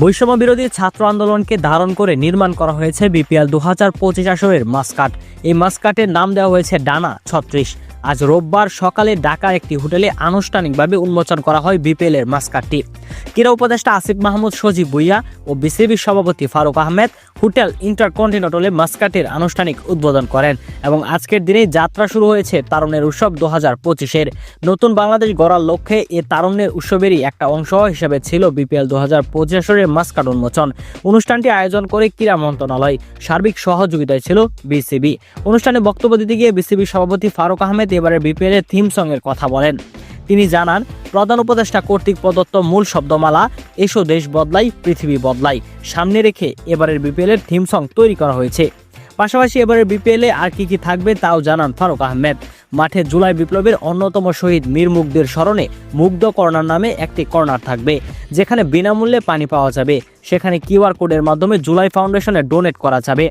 বৈষম্য বিরোধী ছাত্র আন্দোলনকে ধারণ করে নির্মাণ করা হয়েছে বিপিএল দু হাজার পঁচিশ আসরের মাস্কাট। এই মাস্কাটের নাম দেওয়া হয়েছে ডানা ছত্রিশ। আজ রোববার সকালে ঢাকার একটি হোটেলে আনুষ্ঠানিকভাবে উন্মোচন করা হয় বিপিএল এর মাস্কাটটি। ক্রীড়া উপদেষ্টা আসিফ মাহমুদ, সজীব ভুইয়া ও বিসিবির সভাপতি ফারুক আহমেদ হোটেল ইন্টারকন্টিনেন্টালে মাস্কাটের আনুষ্ঠানিক উদ্বোধন করেন এবং আজকের দিনেই যাত্রা শুরু হয়েছে তারুণ্যের উৎসব দু হাজার পঁচিশের। নতুন বাংলাদেশ গড়ার লক্ষ্যে এ তারুণ্যের উৎসবেরই একটা অংশ হিসেবে ছিল বিপিএল দু হাজার পঁচিশ আসরের মাস্কাট উন্মোচন। অনুষ্ঠানটি আয়োজন করে ক্রীড়া মন্ত্রণালয় সার্বিক সহযোগিতায় ছিল বিসিবি। অনুষ্ঠানে বক্তব্য দিতে গিয়ে বিসিবি সভাপতি ফারুক আহমেদ এবারে বিপিএল এর থিম সং এর কথা বলেন। তিনি জানান, প্রধান উপদেষ্টা কর্তৃক প্রদত্ত মূল শব্দমালা, এসো দেশ বদলাই, পৃথিবী বদলাই। সামনে রেখে এবারের বিপিএল এর থিম সং তৈরি করা হয়েছে। পাশাপাশি এবারের বিপিএলে আর কি কি থাকবে তাও জানান ফারুক আহমেদ। মাঠে জুলাই বিপ্লবের অন্যতম শহীদ মীর মুগ্ধের স্মরণে মুগ্ধ কর্নার নামে একটি কর্নার থাকবে, যেখানে বিনামূল্যে পানি পাওয়া যাবে। সেখানে কিউআর কোডের মাধ্যমে জুলাই ফাউন্ডেশনে ডোনেট করা যাবে।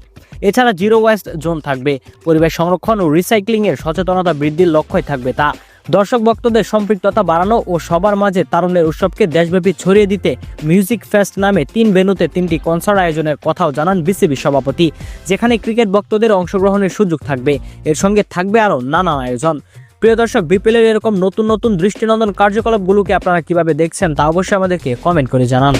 এছাড়া জিরো ওয়েস্ট জোন থাকবে। পরিবেশ সংরক্ষণ ও রিসাইক্লিংয়ের সচেতনতা বৃদ্ধির লক্ষ্যই থাকবে তা। দর্শক ভক্তদের সম্পৃক্ততা বাড়ানো ও সবার মাঝে তারুণ্যের উৎসবকে দেশব্যাপী ছড়িয়ে দিতে মিউজিক ফেস্ট নামে তিন ভেন্যুতে তিনটি কনসার্ট আয়োজনের কথাও জানান বিসিবি সভাপতি, যেখানে ক্রিকেট ভক্তদের অংশগ্রহণের সুযোগ থাকবে। এর সঙ্গে থাকবে আরও নানা আয়োজন। প্রিয় দর্শক, বিপিএলের এরকম নতুন নতুন দৃষ্টিনন্দন কার্যকলাপগুলোকে আপনারা কীভাবে দেখছেন তা অবশ্যই আমাদেরকে কমেন্ট করে জানান।